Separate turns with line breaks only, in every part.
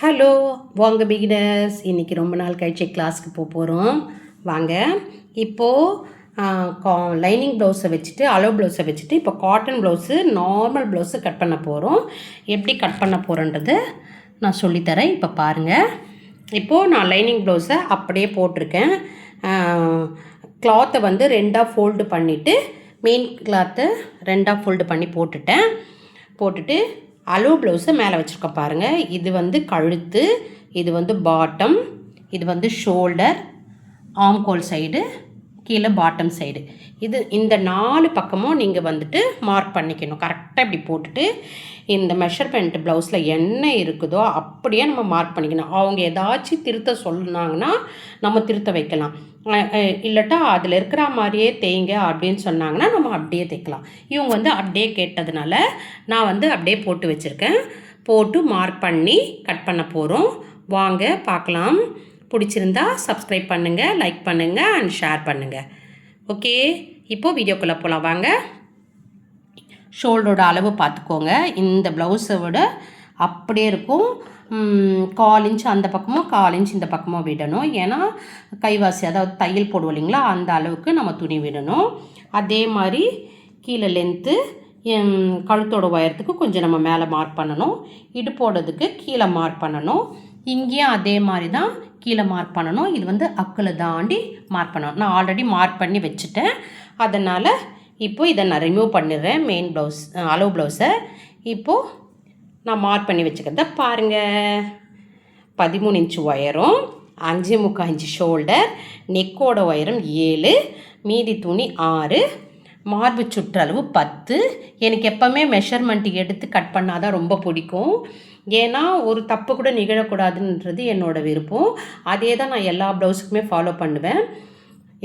Hello வாங்க beginners இன்றைக்கி ரொம்ப நாள் கழிச்சு கிளாஸ்க்கு போக போகிறோம் வாங்க. இப்போது லைனிங் ப்ளவுஸை வச்சுட்டு அலோ ப்ளவுஸை வச்சுட்டு இப்போ cotton blouse normal blouse cut பண்ண போகிறோம் எப்படி கட் பண்ண போகிறோன்றது நான் சொல்லித்தரேன். இப்போ பாருங்கள் இப்போது நான் லைனிங் ப்ளவுஸை அப்படியே போட்டிருக்கேன். கிளாத்தை வந்து ரெண்டாக ஃபோல்டு பண்ணிவிட்டு மெயின் கிளாத்தை ரெண்டாக ஃபோல்டு பண்ணி போட்டுட்டேன். போட்டுட்டு அலோ ப்ளவுஸை மேலே வச்சுருக்கோம் பாருங்கள் இது வந்து கழுத்து இது வந்து பாட்டம் இது வந்து ஷோல்டர் ஆம்கோல் சைடு கீழே பாட்டம் சைடு இது இந்த நாலு பக்கமும் நீங்கள் வந்துட்டு மார்க் பண்ணிக்கணும். கரெக்டாக இப்படி போட்டுட்டு இந்த மெஷர்மெண்ட் ப்ளவுஸில் என்ன இருக்குதோ அப்படியே நம்ம மார்க் பண்ணிக்கணும். அவங்க ஏதாச்சும் திருத்த சொன்னாங்கன்னா நம்ம திருத்த வைக்கலாம். இல்லட்டா அதில் இருக்கிற மாதிரியே தேய்ங்க அப்படின்னு சொன்னாங்கன்னா நம்ம அப்படியே தைக்கலாம் இவங்க வந்து அப்படியே கேட்டதுனால நான் வந்து அப்படியே போட்டு வச்சுருக்கேன். போட்டு மார்க் பண்ணி கட் பண்ண போகிறோம் வாங்க பார்க்கலாம். பிடிச்சிருந்தா சப்ஸ்கிரைப் பண்ணுங்கள் லைக் பண்ணுங்கள் அண்ட் ஷேர் பண்ணுங்கள் ஓகே இப்போது வீடியோக்குள்ளே போகலாம் வாங்க. ஷோல்டரோட அளவு பார்த்துக்கோங்க. இந்த ப்ளவுஸை விட அப்படியே இருக்கும். கால் இன்ச் அந்த பக்கமும் கால் இன்ச் இந்த பக்கமும் விடணும். ஏன்னா கைவாசி அதாவது தையல் போடுவோம் இல்லைங்களா அந்த அளவுக்கு நம்ம துணி விடணும். அதே மாதிரி கீழே லென்த்து கழுத்தோட உயரத்துக்கு கொஞ்சம் நம்ம மேலே மார்க் பண்ணணும். இடுப்போடதுக்கு கீழே மார்க் பண்ணணும். இங்கேயும் அதே மாதிரி தான் கீழே மார்க் பண்ணணும். இது வந்து அக்கில் தாண்டி மார்க் பண்ணணும். நான் ஆல்ரெடி மார்க் பண்ணி வச்சுட்டேன். அதனால் இப்போது இதை நான் ரிமூவ் பண்ணிடுறேன். மெயின் ப்ளவுஸ் அளவு ப்ளவுஸை இப்போது நான் மார்க் பண்ணி வச்சுக்கிறத பாருங்கள் பதிமூணு இன்ச்சு ஒயரும் அஞ்சு முக்கால் இன்ச்சு ஷோல்டர் நெக்கோட ஒயரும் ஏழு மீதி துணி ஆறு மார்பு சுற்றளவு பத்து. எனக்கு எப்போவுமே மெஷர்மெண்ட் எடுத்து கட் பண்ணால் தான் ரொம்ப பிடிக்கும். ஏன்னா ஒரு தப்பு கூட நிகழக்கூடாதுன்றது என்னோட விருப்பம். அதே தான் நான் எல்லா ப்ளவுஸுக்குமே ஃபாலோ பண்ணுவேன்.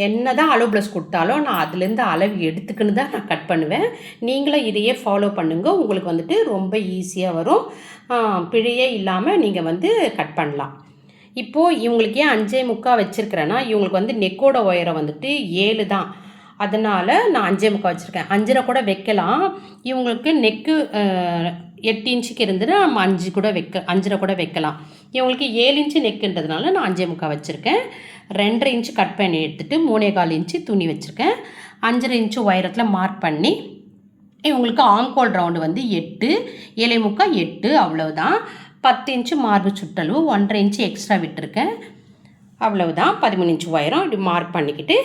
என்ன தான் அளவு ப்ளஸ் கொடுத்தாலும் நான் அதுலேருந்து அளவு எடுத்துக்கின்னு தான் நான் கட் பண்ணுவேன். நீங்களும் இதையே ஃபாலோ பண்ணுங்கள் உங்களுக்கு வந்துட்டு ரொம்ப ஈஸியாக வரும். பிழையே இல்லாமல் நீங்கள் வந்து கட் பண்ணலாம். இப்போது இவங்களுக்கு ஏன் அஞ்சே முக்கா வச்சுருக்கிறேன்னா இவங்களுக்கு வந்து நெக்கோட உயரம் வந்துட்டு ஏழு தான். அதனால் நான் அஞ்சே முக்கா வச்சுருக்கேன். அஞ்சரை கூட வைக்கலாம். இவங்களுக்கு நெக்கு எட்டு இன்ச்சுக்கு இருந்துட்டு நம்ம அஞ்சு கூட வைக்க அஞ்சரை கூட வைக்கலாம். இவங்களுக்கு ஏழு இன்ச்சு நெக்குன்றதுனால நான் அஞ்சே முக்கா வச்சுருக்கேன். ரெண்டரை இன்ச்சு கட் பண்ணி எடுத்துகிட்டு மூணே கால் இன்ச்சு துணி வச்சுருக்கேன். அஞ்சரை இன்ச்சு உயரத்தில் மார்க் பண்ணி இவங்களுக்கு ஆங்கோல் ரவுண்டு வந்து எட்டு ஏழை முக்கா எட்டு அவ்வளவுதான். பத்து இன்ச்சு மார்பு சுற்றளவு ஒன்றரை இன்ச்சு எக்ஸ்ட்ரா விட்டுருக்கேன். அவ்வளவுதான். பதிமூணு இன்ச்சு உயரம் இப்படி மார்க் பண்ணிக்கிட்டு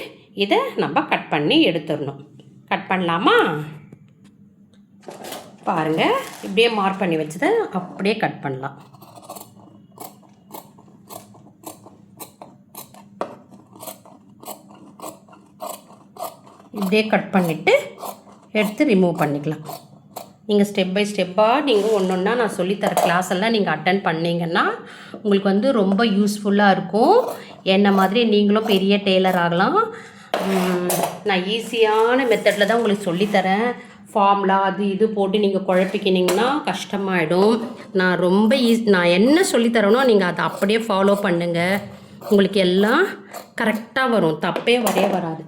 இதை நம்ம கட் பண்ணி எடுத்துடணும். கட் பண்ணலாமா? பாருங்கள் இப்படியே மார்க் பண்ணி வச்சதை அப்படியே கட் பண்ணலாம். இப்படியே கட் பண்ணிவிட்டு எடுத்து ரிமூவ் பண்ணிக்கலாம். நீங்கள் ஸ்டெப் பை ஸ்டெப்பாக நீங்கள் ஒன்று ஒன்றா நான் சொல்லித்தர கிளாஸ் எல்லாம் நீங்கள் அட்டன் பண்ணிங்கன்னா உங்களுக்கு வந்து ரொம்ப யூஸ்ஃபுல்லாக இருக்கும். என்ன மாதிரி நீங்களும் பெரிய டெய்லர் ஆகலாம். நான் ஈஸியான மெத்தடில் தான் உங்களுக்கு சொல்லித்தரேன் ஃபார்முலா அது இது போட்டு நீங்கள் குழப்பிக்கினீங்கன்னா கஷ்டமாயிடும். நான் ரொம்ப ஈஸ் நான் என்ன சொல்லித்தரேனோ நீங்கள் அதை அப்படியே ஃபாலோ பண்ணுங்கள் உங்களுக்கு எல்லாம் கரெக்டாக வரும். தப்பே வரையே வராது.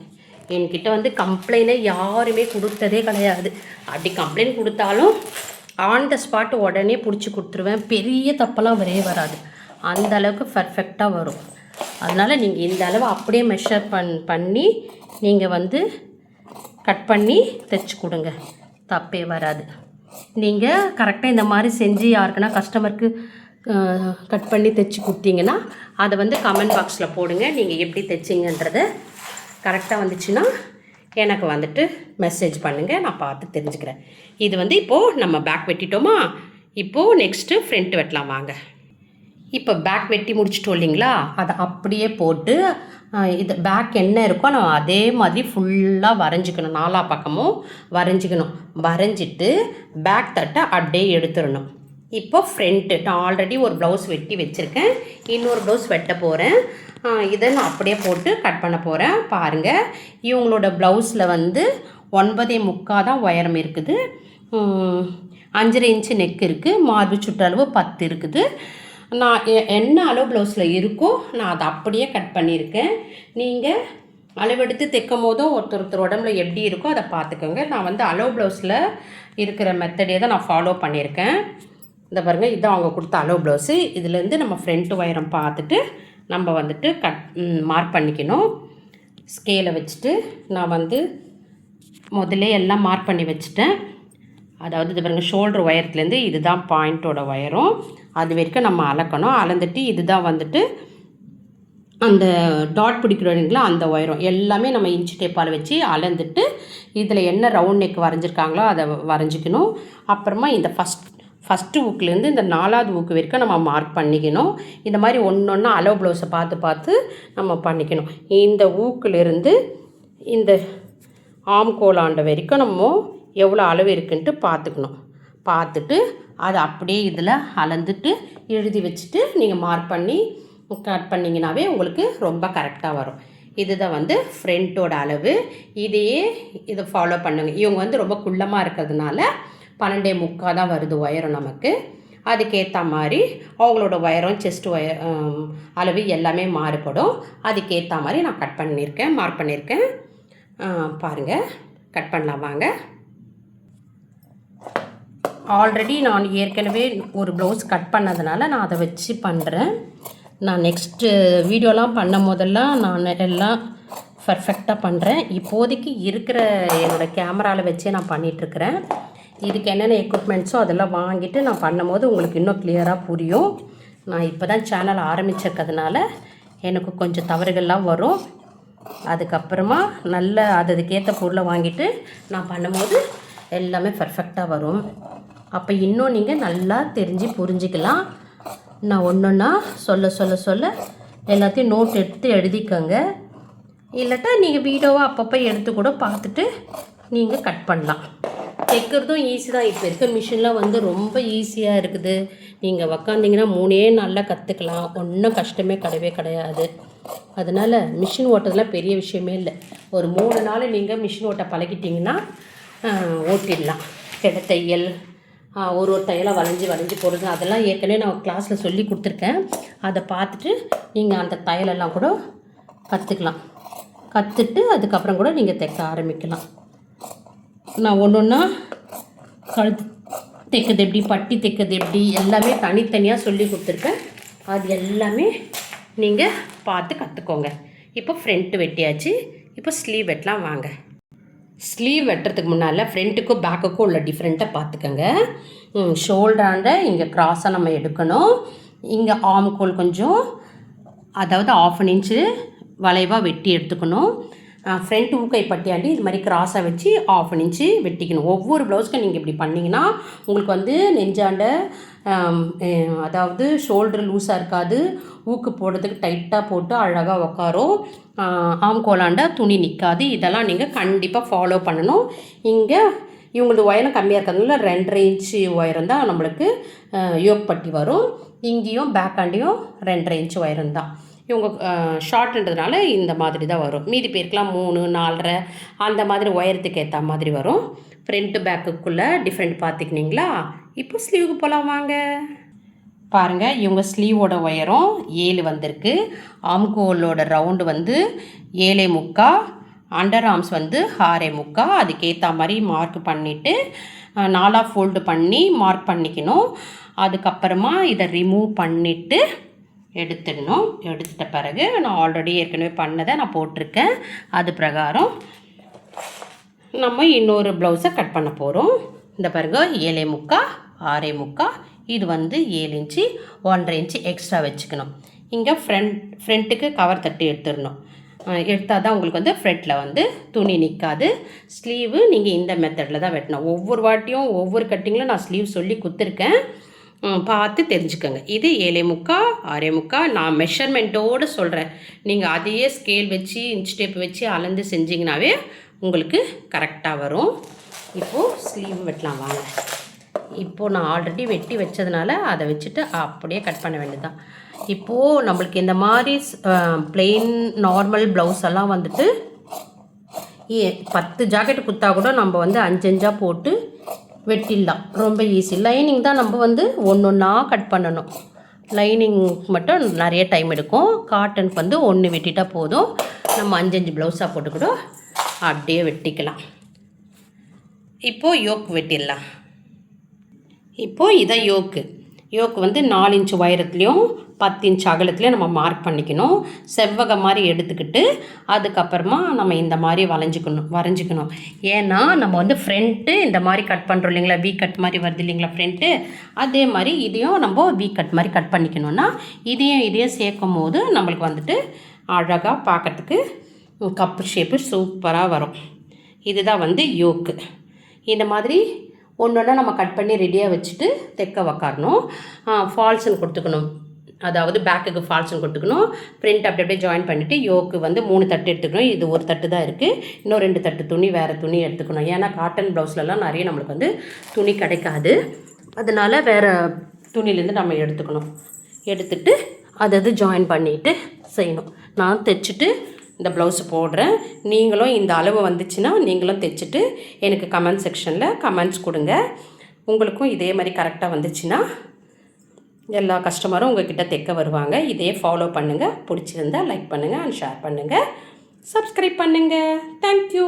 என்கிட்ட வந்து கம்ப்ளைண்டே யாருமே கொடுத்ததே கிடையாது. அப்படி கம்ப்ளைண்ட் கொடுத்தாலும் ஆன் த ஸ்பாட் உடனே பிடிச்சி கொடுத்துருவேன். பெரிய தப்பெல்லாம் வரவே வராது. அந்த அளவுக்கு பர்ஃபெக்டாக வரும். அதனால் நீங்கள் இந்த அளவு அப்படியே மெஷர் பண் பண்ணி நீங்கள் வந்து கட் பண்ணி தைச்சி கொடுங்க. தப்பே வராது. நீங்கள் கரெக்டாக இந்த மாதிரி செஞ்சு யாருக்குன்னா கஸ்டமருக்கு கட் பண்ணி தைச்சி கொடுத்தீங்கன்னா அதை வந்து கமெண்ட் பாக்ஸில் போடுங்க. நீங்கள் எப்படி தைச்சிங்கன்றதை கரெக்டாக வந்துச்சுன்னா எனக்கு வந்துட்டு மெசேஜ் பண்ணுங்கள் நான் பார்த்து தெரிஞ்சுக்கிறேன். இது வந்து இப்போது நம்ம பேக் வெட்டிட்டோமா? இப்போது நெக்ஸ்ட்டு ஃப்ரண்ட் வெட்டலாம் வாங்க. இப்போ பேக் வெட்டி முடிச்சிட்டோம் இல்லைங்களா? அதை அப்படியே போட்டு இது பேக் என்ன இருக்கோ நம்ம அதே மாதிரி ஃபுல்லாக வரைஞ்சிக்கணும். நாலா பக்கமும் வரைஞ்சிக்கணும். வரைஞ்சிட்டு பேக் தட்டை அப்படியே எடுத்துடணும். இப்போ ஃப்ரண்ட்டு நான் ஆல்ரெடி ஒரு ப்ளவுஸ் வெட்டி வச்சுருக்கேன். இன்னொரு ப்ளவுஸ் வெட்ட போகிறேன் இதை நான் அப்படியே போட்டு கட் பண்ண போகிறேன் பாருங்கள் இவங்களோட ப்ளவுஸில் வந்து ஒன்பதே முக்கால் தான் உயரம் இருக்குது. அஞ்சரை இன்ச்சு நெக் இருக்குது மார்பு சுற்றளவு பத்து இருக்குது. நான் எ- என்ன அளவு ப்ளவுஸில் இருக்கோ நான் அதை அப்படியே கட் பண்ணியிருக்கேன். நீங்கள் அளவெடுத்து தைக்கும் போதும் ஒருத்தர் ஒருத்தர் உடம்புல எப்படி இருக்கோ அதை பார்த்துக்கோங்க. நான் வந்து அளவு ப்ளவுஸில் இருக்கிற மெத்தடே தான் நான் ஃபாலோ பண்ணியிருக்கேன். இந்த பாருங்கள் இதுதான் அவங்க கொடுத்த அளவு ப்ளவுஸு இதுலேருந்து நம்ம ஃப்ரண்ட் உயரம் பார்த்துட்டு நம்ம வந்துட்டு கட் மார்க் பண்ணிக்கணும். ஸ்கேலை வச்சுட்டு நான் வந்து முதல்ல எல்லாம் மார்க் பண்ணி வச்சுட்டேன். அதாவது இது பாருங்கள் ஷோல்டர் ஒயரத்துலேருந்து இதுதான் பாயிண்ட்டோட ஒயரும் அது வரைக்கும் நம்ம அளக்கணும். அளந்துட்டு இதுதான் வந்துட்டு அந்த டாட் பிடிக்கிறவங்களா அந்த ஒயரும் எல்லாமே நம்ம இன்ச்சு டேப்பால் வச்சு அளந்துட்டு இதில் என்ன ரவுண்ட் நெக் வரைஞ்சிருக்காங்களோ அதை வரைஞ்சிக்கணும். அப்புறமா இந்த ஃபஸ்ட் ஃபஸ்ட்டு ஊக்குலேருந்து இந்த நாலாவது ஊக்கு வரைக்கும் நம்ம மார்க் பண்ணிக்கணும். இந்த மாதிரி ஒன்று ஒன்றா அளவு ப்ளவுஸை பார்த்து பார்த்து நம்ம பண்ணிக்கணும். இந்த ஊக்குலேருந்து இந்த ஆம் கோலாண்ட வரைக்கும் நம்ம எவ்வளோ அளவு இருக்குன்ட்டு பார்த்துக்கணும். பார்த்துட்டு அதை அப்படியே இதில் அளந்துட்டு எழுதி வச்சுட்டு நீங்கள் மார்க் பண்ணி கட் பண்ணிங்கனாவே உங்களுக்கு ரொம்ப கரெக்டாக வரும். இதுதான் வந்து ஃப்ரண்ட்டோட அளவு. இதையே இதை ஃபாலோ பண்ணுங்கள் இவங்க வந்து ரொம்ப குள்ளமாக இருக்கிறதுனால பன்னெண்டே முக்கால் தான் வருது உயரம் நமக்கு. அதுக்கேற்ற மாதிரி அவங்களோட உயரம் செஸ்ட் ஒயர் அளவு எல்லாமே மாறுபடும். அதுக்கேற்ற மாதிரி நான் கட் பண்ணியிருக்கேன் மார்க் பண்ணியிருக்கேன். பாருங்கள் கட் பண்ணலாம் வாங்க. ஆல்ரெடி நான் ஏற்கனவே ஒரு ப்ளவுஸ் கட் பண்ணதுனால நான் அதை வச்சு பண்ணுறேன் நான் நெக்ஸ்ட்டு வீடியோலாம் பண்ணும் போதெல்லாம் நான் எல்லாம் பர்ஃபெக்டாக பண்ணுறேன் இப்போதைக்கு இருக்கிற என்னோடய கேமராவில் வச்சே நான் பண்ணிகிட்ருக்கிறேன் இதுக்கு என்னென்ன எக்யூப்மெண்ட்ஸோ அதெல்லாம் வாங்கிட்டு நான் பண்ணும்போது உங்களுக்கு இன்னும் கிளியராக புரியும். நான் இப்போ தான் சேனல் ஆரம்பிச்சிருக்கிறதுனால எனக்கு கொஞ்சம் தவறுகள்லாம் வரும். அதுக்கப்புறமா நல்ல அது அதுக்கேற்ற பொருளை வாங்கிட்டு நான் பண்ணும்போது எல்லாமே பர்ஃபெக்டாக வரும். அப்போ இன்னும் நீங்கள் நல்லா தெரிஞ்சு புரிஞ்சிக்கலாம். நான் ஒன்று ஒன்றா சொல்ல சொல்ல சொல்ல எல்லாத்தையும் நோட் எடுத்து எழுதிக்கோங்க. இல்லாட்டா நீங்கள் வீடியோவை அப்பப்போ எடுத்து கூட பார்த்துட்டு நீங்கள் கட் பண்ணலாம். தைக்கிறதும் ஈஸி தான். இப்போ இருக்க மிஷின்லாம் வந்து ரொம்ப ஈஸியாக இருக்குது. நீங்கள் உக்காந்திங்கன்னா மூணே நாளில் கற்றுக்கலாம் ஒன்றும் கஷ்டமே கிடையவே கிடையாது. அதனால் மிஷின் ஓட்டுறதுலாம் பெரிய விஷயமே இல்லை. ஒரு மூணு நாள் நீங்கள் மிஷின் ஓட்ட பழகிட்டிங்கன்னா ஓட்டிடலாம். கிட தையல் ஒரு ஒரு தையலாக வளைஞ்சி வளைஞ்சி போடுறது அதெல்லாம் ஏற்கனவே நான் கிளாஸில் சொல்லி கொடுத்துருக்கேன். அதை பார்த்துட்டு நீங்கள் அந்த தையலெல்லாம் கூட கற்றுக்கலாம் கற்றுட்டு அதுக்கப்புறம் கூட நீங்கள் தைக்க ஆரம்பிக்கலாம். நான் ஒன்று ஒன்றா கழுத்து தைக்கிறது எப்படி பட்டி தைக்கிறது எப்படி எல்லாமே தனித்தனியாக சொல்லி கொடுத்துருக்கேன். அது எல்லாமே நீங்கள் பார்த்து கற்றுக்கோங்க இப்போ ஃப்ரண்ட்டு வெட்டியாச்சு. இப்போ ஸ்லீவ் வெட்டலாம் வாங்க. ஸ்லீவ் வெட்டுறதுக்கு முன்னால் ஃப்ரண்ட்டுக்கும் பேக்குக்கும் உள்ள டிஃப்ரெண்ட்டாக பார்த்துக்கோங்க. ஷோல்டராண்ட இங்கே க்ராஸாக நம்ம எடுக்கணும். இங்கே ஆம்கோல் கொஞ்சம் அதாவது ஆஃப் அன் இன்ச்சு வளைவாக வெட்டி எடுத்துக்கணும். ஃப்ரண்ட் ஊக்கை பட்டியாண்டி இது மாதிரி கிராஸாக வச்சு ஆஃப் அன் இன்ச்சு வெட்டிக்கணும். ஒவ்வொரு ப்ளவுஸ்க்கும் நீங்கள் இப்படி பண்ணிங்கன்னா உங்களுக்கு வந்து நெஞ்சாண்ட அதாவது ஷோல்டர் லூஸாக இருக்காது. ஊக்கு போடுறதுக்கு டைட்டாக போட்டு அழகாக உக்காரும். ஆம்கோலாண்ட துணி நிற்காது இதெல்லாம் நீங்கள் கண்டிப்பாக ஃபாலோ பண்ணணும். இங்கே இவங்களது உயரம் கம்மியாக இருக்கிறதுனால ரெண்டரை இன்ச்சு உயரம் தான் நம்மளுக்கு யோக் வரும். இங்கேயும் பேக்காண்டியும் ரெண்டரை இன்ச்சு உயரம் தான். இவங்க ஷார்ட்ன்றதுனால இந்த மாதிரி தான் வரும். மீதி பேருக்கெலாம் மூணு நாலரை அந்த மாதிரி உயரத்துக்கு ஏற்ற மாதிரி வரும். ஃப்ரண்ட்டு பேக்குக்குள்ளே டிஃப்ரெண்ட் பார்த்துக்கினீங்களா இப்போ ஸ்லீவுக்கு போகலாம் வாங்க. பாருங்கள் இவங்க ஸ்லீவோட உயரம் ஏழு வந்திருக்கு. ஆம்கோலோட ரவுண்டு வந்து ஏழே முக்கா அண்டர் ஆர்ம்ஸ் வந்து ஆறே முக்கா. அதுக்கேற்ற மாதிரி மார்க் பண்ணிவிட்டு நாலாக ஃபோல்டு பண்ணி மார்க் பண்ணிக்கணும். அதுக்கப்புறமா இதை ரிமூவ் பண்ணிவிட்டு எடுத்துடணும். எடுத்துட்ட பிறகு நான் ஆல்ரெடி ஏற்கனவே பண்ணதை நான் போட்டிருக்கேன். அது பிரகாரம் நம்ம இன்னொரு ப்ளவுஸை கட் பண்ண போகிறோம் இந்த பிறகு ஏழே முக்கா ஆறே முக்கா. இது வந்து ஏழு இன்ச்சு ஒன்றரை இன்ச்சு எக்ஸ்ட்ரா வச்சுக்கணும். இங்கே ஃப்ரண்ட் ஃப்ரண்ட்டுக்கு கவர் தட்டி எடுத்துடணும். எடுத்தால் தான் உங்களுக்கு வந்து ஃப்ரண்ட்டில் வந்து துணி நிற்காது ஸ்லீவு நீங்கள் இந்த மெத்தடில் தான் வெட்டணும். ஒவ்வொரு வாட்டியும் ஒவ்வொரு கட்டிங்கிலும் நான் ஸ்லீவ் சொல்லி கொடுத்துருக்கேன் பார்த்து தெரிஞ்சுக்கோங்க. இது ஏழே முக்கா ஆறே முக்கா நான் மெஷர்மெண்ட்டோடு சொல்கிறேன் நீங்கள் அதையே ஸ்கேல் வச்சு இன்ச் டேப் வச்சு அளந்து செஞ்சிங்கனாவே உங்களுக்கு கரெக்டாக வரும். இப்போது ஸ்லீவ் வெட்டலாம் வாங்க. இப்போது நான் ஆல்ரெடி வெட்டி வச்சதுனால அதை வச்சுட்டு அப்படியே கட் பண்ண வேண்டியதுதான். இப்போது நம்மளுக்கு இந்த மாதிரி பிளெயின் நார்மல் ப்ளவுஸ் எல்லாம் வந்துட்டு பத்து ஜாக்கெட் குத்தா கூட நம்ம வந்து அஞ்சஞ்சாக போட்டு வெட்டிடலாம் ரொம்ப ஈஸி லைனிங் தான் நம்ம வந்து ஒன்று ஒன்றா கட் பண்ணணும். லைனிங் மட்டும் நிறைய டைம் எடுக்கும். காட்டனுக்கு வந்து ஒன்று வெட்டிட்டால் போதும். நம்ம அஞ்சஞ்சு ப்ளவுஸாக போட்டுக்கூட அப்படியே வெட்டிக்கலாம். இப்போது யோக் வெட்டிடலாம். இப்போது இதான் யோக்கு யோக்கு வந்து நாலு இன்ச் உயரத்துலேயும் பத்து இன்ச் அகலத்துலேயும் நம்ம மார்க் பண்ணிக்கணும். செவ்வக மாதிரி எடுத்துக்கிட்டு அதுக்கப்புறமா நம்ம இந்த மாதிரி வளைஞ்சிக்கணும் வரைஞ்சிக்கணும். ஏன்னா நம்ம வந்து ஃப்ரண்ட்டு இந்த மாதிரி கட் பண்ணுறோம் இல்லைங்களா? வி கட் மாதிரி வருது இல்லைங்களா ஃப்ரண்ட்டு அதே மாதிரி இதையும் நம்ம வீ கட் மாதிரி கட் பண்ணிக்கணும்னா இதையும் இதையும் சேர்க்கும் போது நம்மளுக்கு வந்துட்டு அழகாக பார்க்கறதுக்கு கப்பு ஷேப்பு சூப்பராக வரும். இதுதான் வந்து யோக்கு. இந்த மாதிரி ஒன்று ஒன்றா நம்ம கட் பண்ணி ரெடியாக வச்சுட்டு தைக்க உக்காரணும் ஃபால்ஸ்ன்னு கொடுத்துக்கணும். அதாவது பேக்குக்கு ஃபால்ஸ்னு கொடுத்துக்கணும். பிரிண்ட் அப்படி அப்படியே ஜாயின் பண்ணிவிட்டு யோக்கு வந்து மூணு தட்டு எடுத்துக்கணும். இது ஒரு தட்டு தான் இருக்குது இன்னும் ரெண்டு தட்டு துணி வேறு துணி எடுத்துக்கணும். ஏன்னா காட்டன் ப்ளவுஸ்லலாம் நிறைய நம்மளுக்கு வந்து துணி கிடைக்காது. அதனால் வேறு துணிலேருந்து நம்ம எடுத்துக்கணும். எடுத்துட்டு அதை அது ஜாயின் பண்ணிவிட்டு செய்யணும். நான் தைச்சிட்டு இந்த ப்ளவுஸ் போடுறேன். நீங்களும் இந்த அளவு வந்துச்சுன்னா நீங்களும் தைச்சிட்டு எனக்கு கமெண்ட் செக்ஷனில் கமெண்ட்ஸ் கொடுங்க. உங்களுக்கும் இதே மாதிரி கரெக்டாக வந்துச்சுன்னா எல்லா கஸ்டமரும் உங்ககிட்ட தைக்க வருவாங்க. இதே ஃபாலோ பண்ணுங்கள் பிடிச்சிருந்தா லைக் பண்ணுங்கள் அண்ட் ஷேர் பண்ணுங்கள் சப்ஸ்கிரைப் பண்ணுங்கள் தேங்க்யூ